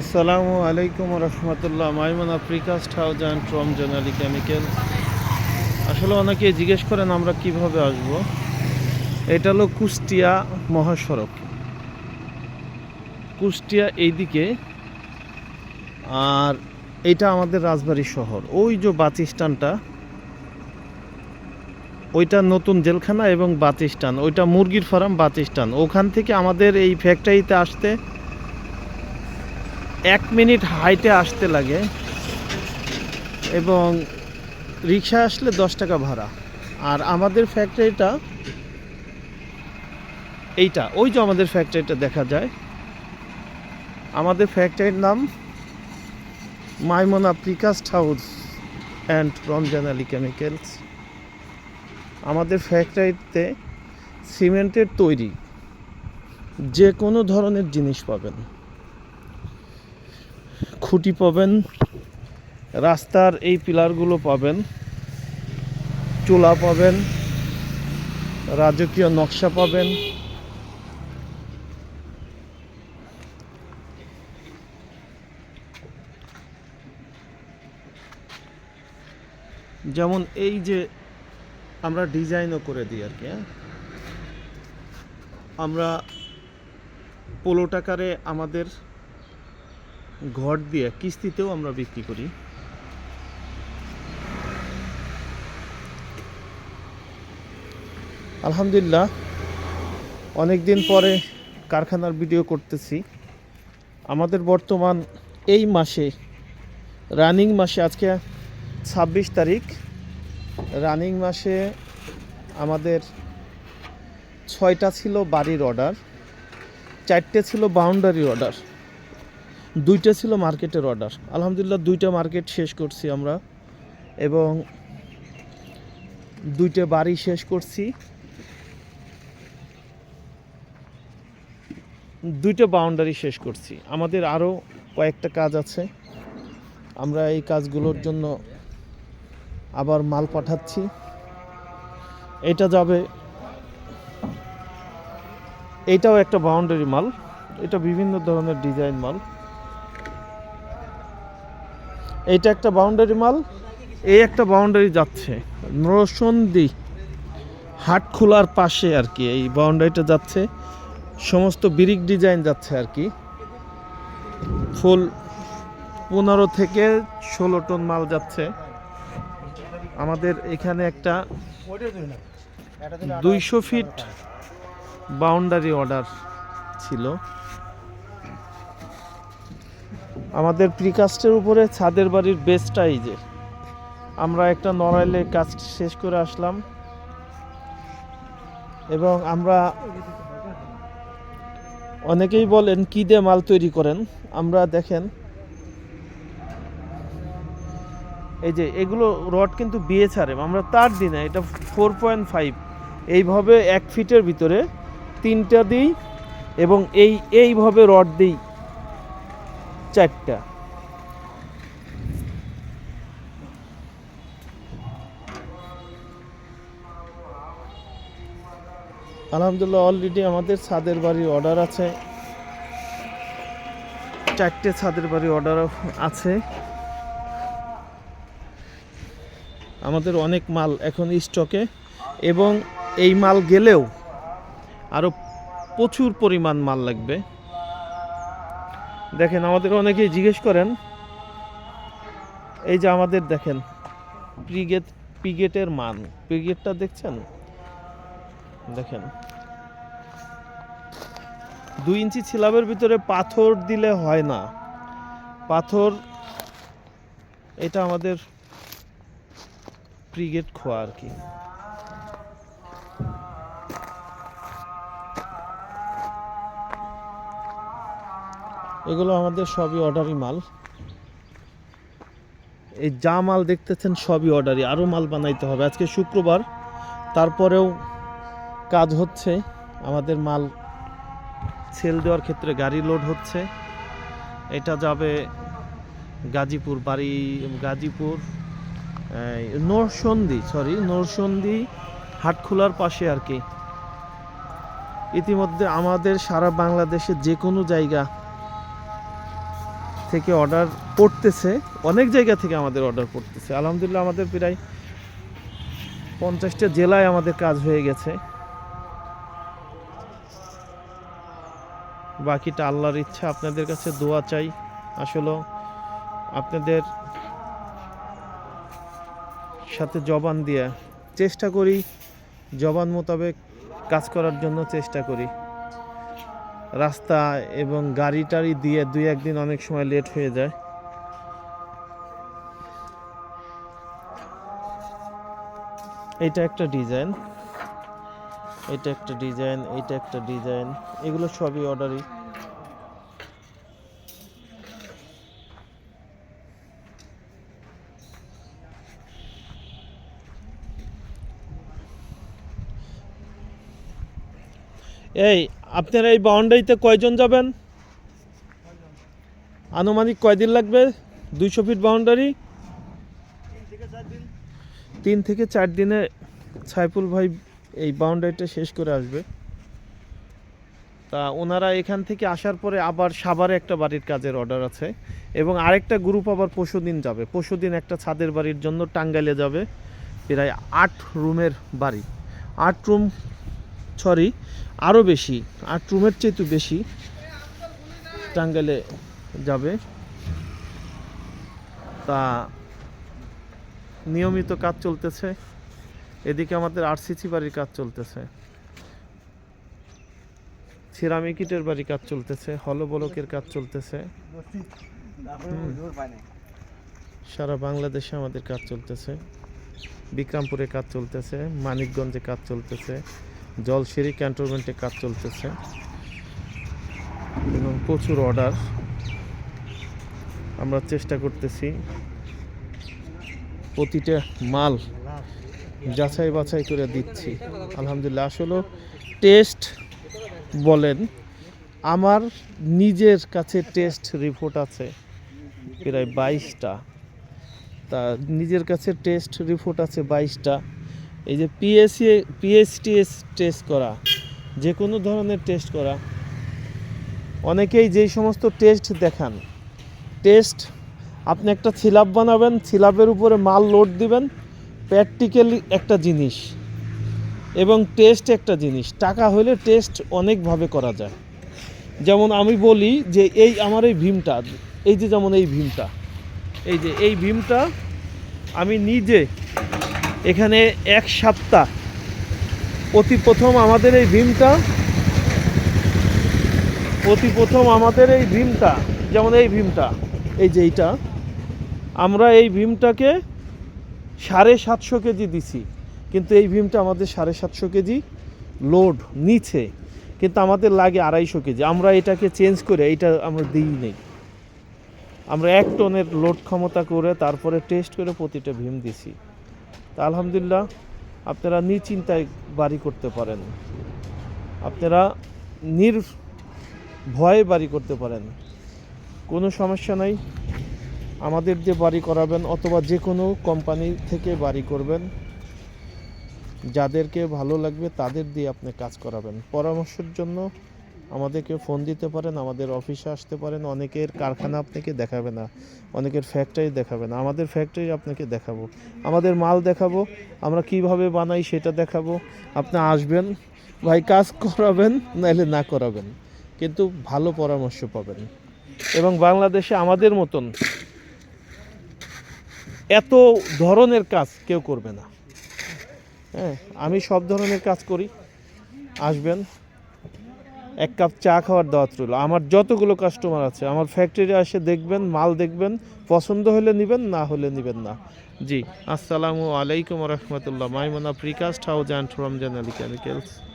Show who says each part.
Speaker 1: আসসালামু আলাইকুম রহমতুল্লাহ। মাইমন আফ্রিকাস্ট হাউস অ্যান্ড ট্রম জেনারি কেমিক্যাল। আসলে অনেকে জিজ্ঞেস করেন, আমরা কীভাবে আসব? এটা হলো কুষ্টিয়া মহাসড়ক। কুষ্টিয়া এইদিকে, আর এটা আমাদের রাজবাড়ী শহর। ওই যে বাস স্ট্যান্ডটা ওইটা নতুন জেলখানা এবং বাস স্ট্যান্ড ওইটা মুরগির ফার্ম বাস স্ট্যান্ড ওখান থেকে আমাদের এই ফ্যাক্টরিতে আসতে এক মিনিট হাইটে আসতে লাগে এবং রিক্সা আসলে দশ টাকা ভাড়া। আর আমাদের ফ্যাক্টরিটা এইটা, ওই যে আমাদের ফ্যাক্টরিটা দেখা যায়। আমাদের ফ্যাক্টরির নাম Maimona precast house and Ramzan Ali chemicals. আমাদের ফ্যাক্টরিতে সিমেন্টের তৈরি যে কোনো ধরনের জিনিস পাবেন। খুঁটি পাবেন, রাস্তার এই পিলারগুলো পাবেন, চুলা পাবেন, রাজকীয় নকশা পাবেন। যেমন এই যে আমরা ডিজাইনও করে দিই আর কি হ্যাঁ? আমরা পোলো টাকারে আমাদের ঘর দিয়ে কিস্তিতেও আমরা বিক্রি করি। আলহামদুলিল্লাহ অনেক দিন পরে কারখানার ভিডিও করতেছি। আমাদের বর্তমান এই মাসে রানিং মাসে, আজকে ছাব্বিশ তারিখ। রানিং মাসে আমাদের ছয়টা ছিল বাড়ির অর্ডার চারটে ছিল বাউন্ডারি অর্ডার দুইটা ছিল মার্কেটের অর্ডার আলহামদুলিল্লাহ দুইটা মার্কেট শেষ করছি আমরা এবং দুইটা বাড়ি শেষ করছি। দুইটা বাউন্ডারি শেষ করছি। আমাদের আরও কয়েকটা কাজ আছে। আমরা এই কাজগুলোর জন্য আবার মাল পাঠাচ্ছি। এটা যাবে, এটাও একটা বাউন্ডারি মাল। এটা বিভিন্ন ধরনের ডিজাইন মাল। এইটা একটা বাউন্ডারি মাল। এই একটা বাউন্ডারি যাচ্ছে। নরসন্দি হাট খোলার পাশে আর কি এই বাউন্ডারিটা যাচ্ছে। সমস্ত বিরিক ডিজাইন যাচ্ছে আর কি। ফুল পনেরো থেকে ষোলো টন মাল যাচ্ছে। আমাদের এখানে একটা দুইশো ফিট বাউন্ডারি অর্ডার ছিল। আমাদের প্রিকাস্টের উপরে ছাদের বাড়ির বেসটা এই যে। আমরা একটা নড়াইলে কাজ শেষ করে আসলাম। এবং আমরা অনেকেই বলেন, কি দিয়ে মাল তৈরি করেন? আমরা দেখেন, এই যে এগুলো রড কিন্তু বিএচআরএম আমরা তার দিই না, এটা ফোর পয়েন্ট ফাইভ এইভাবে এক ফিটের ভিতরে তিনটা দিই এবং এই, এইভাবে রড দিই। চারটা। আলহামদুলিল্লাহ অলরেডি আমাদের ছাদের বাড়ির অর্ডার আছে। চারটে ছাদের বাড়ি অর্ডার আছে। আমাদের অনেক মাল এখন স্টকে এবং এই মাল গেলেও আরও প্রচুর পরিমাণ মাল লাগবে। দেখেন, আমাদের অনেকেই জিজ্ঞেস করেন, এই যে আমাদের দেখেন প্রিগেট পিগেটের মান, পিগেটটা দেখছেন? দেখেন, দুই ইঞ্চি ছিলাবের ভিতরে পাথর দিলে হয় না। পাথর, এটা আমাদের প্রিগেট খোয়া আর কি। এগুলো আমাদের সবই অর্ডারি মাল। এই যা মাল দেখতেছেন সবই অর্ডারি আরও মাল বানাইতে হবে। আজকে শুক্রবার তারপরেও কাজ হচ্ছে আমাদের মাল সেল দেওয়ার ক্ষেত্রে গাড়ি লোড হচ্ছে। এটা যাবে গাজীপুর বাড়ি গাজীপুর এই, নরসন্দি সরি নরসন্দি হাটখোলার পাশে আর কি। ইতিমধ্যে আমাদের সারা বাংলাদেশে যে কোনো জায়গা থেকে অর্ডার পড়তেছে অনেক জায়গা থেকে আমাদের অর্ডার পড়তেছে আলহামদুলিল্লাহ আমাদের প্রায় পঞ্চাশটা জেলায় আমাদের কাজ হয়ে গেছে। বাকিটা আল্লাহর ইচ্ছা, আপনাদের কাছে দোয়া চাই। আসলে আপনাদের সাথে জবান দিয়ে চেষ্টা করি, জবান মোতাবেক কাজ করার জন্য চেষ্টা করি। রাস্তা এবং গাড়ি টাড়ি দিয়ে দুই একদিন অনেক সময় লেট হয়ে যায়। এটা একটা ডিজাইন। এটা একটা ডিজাইন, এটা একটা ডিজাইন। এগুলো সবই অর্ডারই। এই আপনারা এই বাউন্ডারিতে কয়জন যাবেন? আনুমানিক কয়দিন লাগবে? দুইশো ফিট বাউন্ডারি? তিন থেকে চার দিনে সাইফুল ভাই এই বাউন্ডারিটা শেষ করে আসবে। তা ওনারা এখান থেকে আসার পরে আবার সাভারে একটা বাড়ির কাজের অর্ডার আছে এবং আরেকটা গ্রুপ আবার পশু দিন যাবে। পরশুদিন একটা ছাদের বাড়ির জন্য টাঙ্গাইলে যাবে। প্রায় আট রুমের বাড়ি। আট রুম সরি আরও বেশি আট রুমের চেয়ে একটু বেশি টাঙ্গাইলে যাবে। তা নিয়মিত কাজ চলতেছে। এদিকে আমাদের আরসিসি বাড়ির কাজ চলতেছে। সিরামিক ইটের বাড়ি কাজ চলতেছে হলবলকের কাজ চলতেছে। সারা বাংলাদেশে আমাদের কাজ চলতেছে। বিক্রমপুরে কাজ চলতেছে, মানিকগঞ্জে কাজ চলতেছে। জলসিরি ক্যান্টনমেন্টে কাজ চলতেছে এবং প্রচুর অর্ডার। আমরা চেষ্টা করতেছি প্রতিটা মাল যাচাই বাছাই করে দিচ্ছি। আলহামদুলিল্লাহ আসলে টেস্ট বলেন, আমার নিজের কাছে টেস্ট রিপোর্ট আছে প্রায় বাইশটা। তা নিজের কাছে টেস্ট রিপোর্ট আছে বাইশটা। এই যে পিএসসি পিএসটিএস টেস্ট করা যে কোনো ধরনের টেস্ট করা। অনেকেই যেই সমস্ত টেস্ট দেখান টেস্ট আপনি একটা সিলাপ বানাবেন সিলাপের উপরে মাল লোড দিবেন প্র্যাকটিক্যালি একটা জিনিস এবং টেস্ট একটা জিনিস। টাকা হলে টেস্ট অনেকভাবে করা যায়। যেমন আমি বলি যে এই আমার এই ভীমটা, এই যে যেমন এই ভীমটা, এই যে এই ভীমটা আমি নিজে এখানে এক সপ্তাহ অতি প্রথম আমাদের এই ভীমটা। অতি প্রথম আমাদের এই ভীমটা। যেমন এই ভীমটা, এই যে এইটা। আমরা এই ভীমটাকে সাড়ে সাতশো কেজি দিছি। কিন্তু এই ভীমটা আমাদের সাড়ে সাতশো কেজি লোড নিচ্ছে কিন্তু আমাদের লাগে আড়াইশো কেজি। আমরা এটাকে চেঞ্জ করে এইটা আমরা দিই নেই। আমরা এক টনের লোড ক্ষমতা করে তারপরে টেস্ট করে প্রতিটা ভীম দিছি। তা আলহামদুলিল্লাহ আপনারা নিচিন্তায় বাড়ি করতে পারেন। আপনারা নির ভয়ে বাড়ি করতে পারেন। কোনো সমস্যা নাই। আমাদের দিয়ে বাড়ি করাবেন অথবা যে কোনো কোম্পানি থেকে বাড়ি করবেন। যাদেরকে ভালো লাগবে তাদের দিয়ে আপনি কাজ করাবেন। পরামর্শের জন্য আমাদেরকে ফোন দিতে পারেন, আমাদের অফিসে আসতে পারেন, অনেকের কারখানা আপনাকে দেখাবে না, অনেকের ফ্যাক্টরি দেখাবে না, আমাদের ফ্যাক্টরি আপনাকে দেখাবো, আমাদের মাল দেখাবো, আমরা কীভাবে বানাই সেটা দেখাবো, আপনি আসবেন, ভাই কাজ করাবেন নাহলে না করাবেন, কিন্তু ভালো পরামর্শ পাবেন। এবং বাংলাদেশে আমাদের মতন এত ধরনের কাজ কেউ করবে না। হ্যাঁ আমি সব ধরনের কাজ করি, আসবেন এক কাপ চা খাওয়ার দাওয়াত রইল। আমার যতগুলো কাস্টমার আছে, আমার ফ্যাক্টরি আসে দেখবেন, মাল দেখবেন, পছন্দ হলে নেবেন, না হলে নেবেন না। জি, আসসালামু আলাইকুম রহমতুল্লাহ। Maimona precast house and from Ali chemicals.